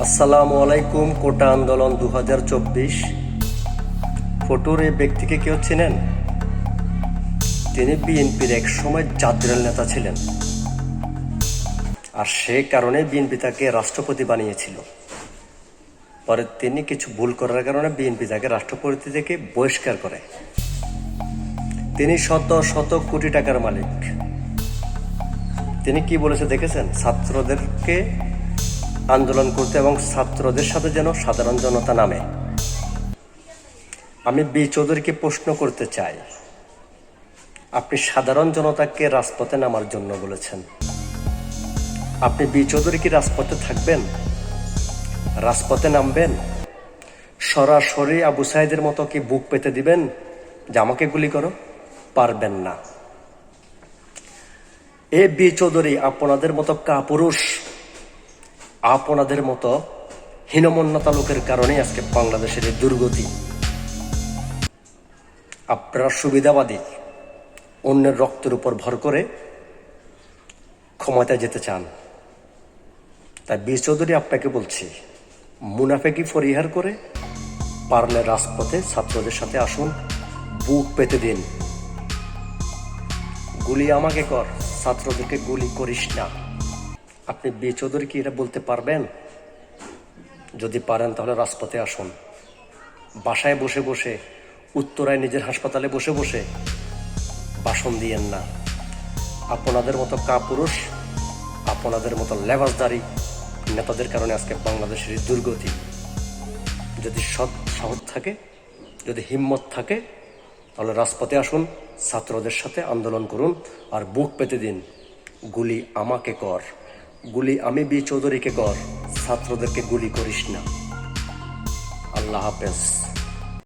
আসসালামু আলাইকুম, কোটা আন্দোলন দু হাজার চব্বিশ। ফটোর এই ব্যক্তিকে কেউ চিনেন? তিনি বিএনপির এক সময় জাতীয় নেতা ছিলেন। আর সে কারণে বিএনপি তাকে রাষ্ট্রপতি বানিয়েছিল। পরে তিনি কিছু ভুল করার কারণে বিএনপি তাকে রাষ্ট্রপতি থেকে বহিষ্কার করে। তিনি শত শত কোটি টাকার মালিক। তিনি কি বলেছে দেখেছেন? ছাত্রদেরকে আন্দোলন করতে এবং ছাত্রদের সাথে যেন সাধারণ জনতা নামে। আমি বি চৌধুরীকে প্রশ্ন করতে চাই, আপনি সাধারণ জনতাকে রাজপথে নামার জন্য বলেছেন। আপনি বি চৌধুরী কি রাজপথে থাকবেন? রাজপথে নামবেন? সরাসরি আবু সাহেদের মতো কি বুক পেতে দিবেন যে আমাকে গুলি করো? পারবেন না। এ বি চৌধুরী আপনাদের মতো কাপুরুষ আপনাদের মতো হীনমন্যতা লোকের কারণেই আজকে বাংলাদেশের এই দুর্গতি। আপনারা সুবিধাবাদী, অন্যের রক্তের উপর ভর করে ক্ষমতায় যেতে চান। তাই বি চৌধুরী আপনাকে বলছি, মুনাফেকি পরিহার করে পারলে রাজপথে ছাত্রদের সাথে আসুন, বুক পেতে দিন। গুলি আমাকে কর, ছাত্রদেরকে গুলি করিস না। আপনি বি চৌধুরী কি এটা বলতে পারবেন? যদি পারেন, তাহলে রাজপথে আসুন। বাসায় বসে বসে, উত্তরায় নিজের হাসপাতালে বসে বসে বাসন দিয়েন না। আপনাদের মতো কাপুরুষ, আপনাদের মতো লেবাসদারি নেতাদের কারণে আজকে বাংলাদেশের দুর্গতি। যদি সৎ সাহস থাকে, যদি হিম্মত থাকে, তাহলে রাজপথে আসুন, ছাত্রদের সাথে আন্দোলন করুন, আর বুক পেতে দিন, গুলি আমাকে কর। গুলি আমি বি চৌধুরীকে কর ছাত্রদেরকে গুলি করিস না। আল্লাহ হাফেজ।